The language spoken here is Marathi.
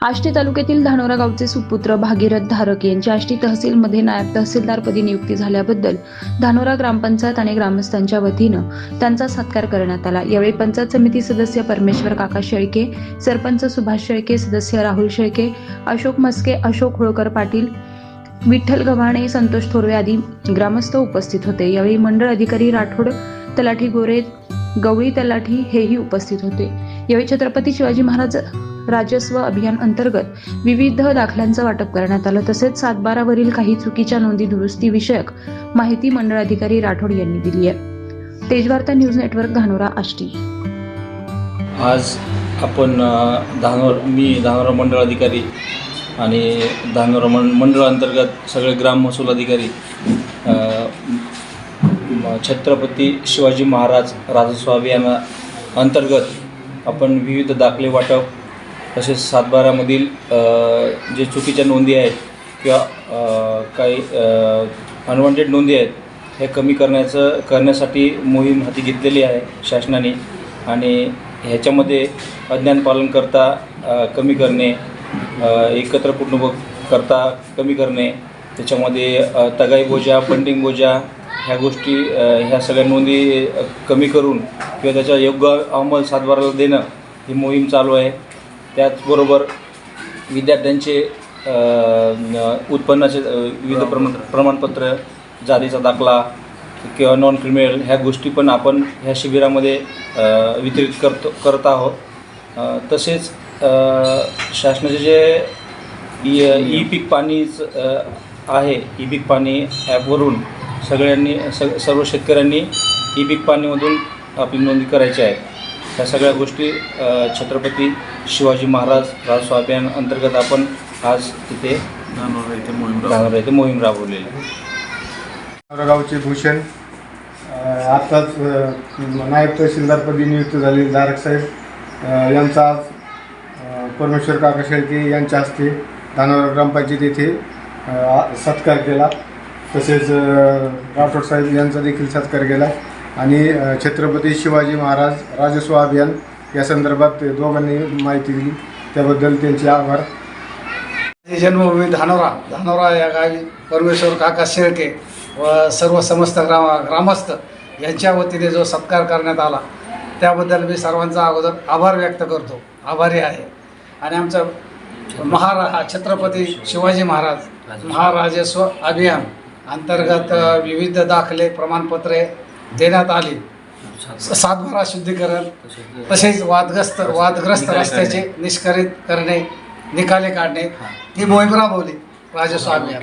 आष्टी तालुक्यातील धानोरा गावचे सुपुत्र भागीरथ धारक यांची आष्टी तहसीलमध्ये नायब तहसीलदारपदी नियुक्ती झाल्याबद्दल धानोरा ग्रामपंचायत आणि ग्रामस्थांच्या वतीनं त्यांचा सत्कार करण्यात आला. यावेळी पंचायत समिती सदस्य परमेश्वर काका शेळके सरपंच सुभाष शेळके सदस्य राहुल शेळके अशोक मस्के अशोक होळकर पाटील विठ्ठल गव्हाणे संतोष थोरवे आदी ग्रामस्थ उपस्थित होते. यावेळी मंडळ अधिकारी राठोड तलाठी गोरे गवळी तलाठी हेही उपस्थित होते. यावेळी छत्रपती शिवाजी महाराज राजस्व अभियान अंतर्गत विविध दाखल्यांचं वाटप करण्यात आलं. तसेच सातबारावरील काही चुकीच्या नोंदी दुरुस्ती विषयक माहिती मंडळ अधिकारी राठोड यांनी दिली आहे. Tejvarta news network Dhanora Ashti. आज आपण धानोर मी धानोरा मंडळ अधिकारी आणि धानोरा मं मंडळ अंतर्गत सगळे ग्राम महसूल अधिकारी छत्रपती शिवाजी महाराज राजस्व अभियाना अंतर्गत आपण विविध दाखले वाटप तसेच सातबारामधील जे चुकीच्या नोंदी आहेत किंवा काही अनवॉन्टेड नोंदी आहेत हे कमी करण्याचं करण्यासाठी मोहीम हाती घेतलेली आहे शासनाने आणि ह्याच्यामध्ये अज्ञान पालन करता कमी करणे एकत्र कुटुंब करता कमी करणे त्याच्यामध्ये तगाई बोजा बंडिंग बोजा ह्या गोष्टी ह्या सगळ्या नोंदी कमी करून किंवा त्याचा योग्य अंमल सातबाराला देणं ही मोहीम चालू आहे. त्याचबरोबर विद्यार्थ्यांचे उत्पन्नाचे विविध प्रमाण प्रमाणपत्र जातीचा दाखला किंवा नॉन क्रिमिनल ह्या गोष्टी पण आपण ह्या शिबिरामध्ये वितरित करतो करत आहोत. तसेच शासनाचे जे ई ई पीक पाणीच आहे ई पीक पाणी ॲपवरून सगळ्यांनी स सर्व शेतकऱ्यांनी ई पीक पाणीमधून आपली नोंदणी करायची आहे. ह्या सगळ्या गोष्टी छत्रपती शिवाजी महाराज राजस्व अभियान अंतर्गत आपण आज तिथे धानोरा इथे मोहीम राहणार इथे मोहीम राबवलेली आहे. गावचे भूषण आत्ताच नायब तहसीलदारपदी नियुक्त झालेले धारक साहेब यांचा आज परमेश्वर काका शेळके यांच्या हस्ते धानोरा ग्रामपंचायत येथे सत्कार केला. तसेच राठोड साहेब यांचा देखील सत्कार केला. आणि छत्रपती शिवाजी महाराज राजस्व अभियान या संदर्भात दोघांनी माहिती दिली. त्याबद्दल त्यांचे आभार. जन्मभूमी धानोरा. धानोरा या गावी परमेश्वर काका शेळके व सर्व समस्त ग्राम ग्रामस्थ यांच्या वतीने जो सत्कार करण्यात आला त्याबद्दल मी सर्वांचा अगोदर आभार व्यक्त करतो. आभारी आहे. आणि आमचं महारा छत्रपती शिवाजी महाराज महाराजस्व अभियान अंतर्गत विविध दाखले प्रमाणपत्रे देण्यात आली. सातबारा शुद्धीकरण तसेच वादग्रस्त वादग्रस्त रस्त्याचे निष्करित करणे निकाले काढणे. ही. मोहीम राबवली राजस्व अभियान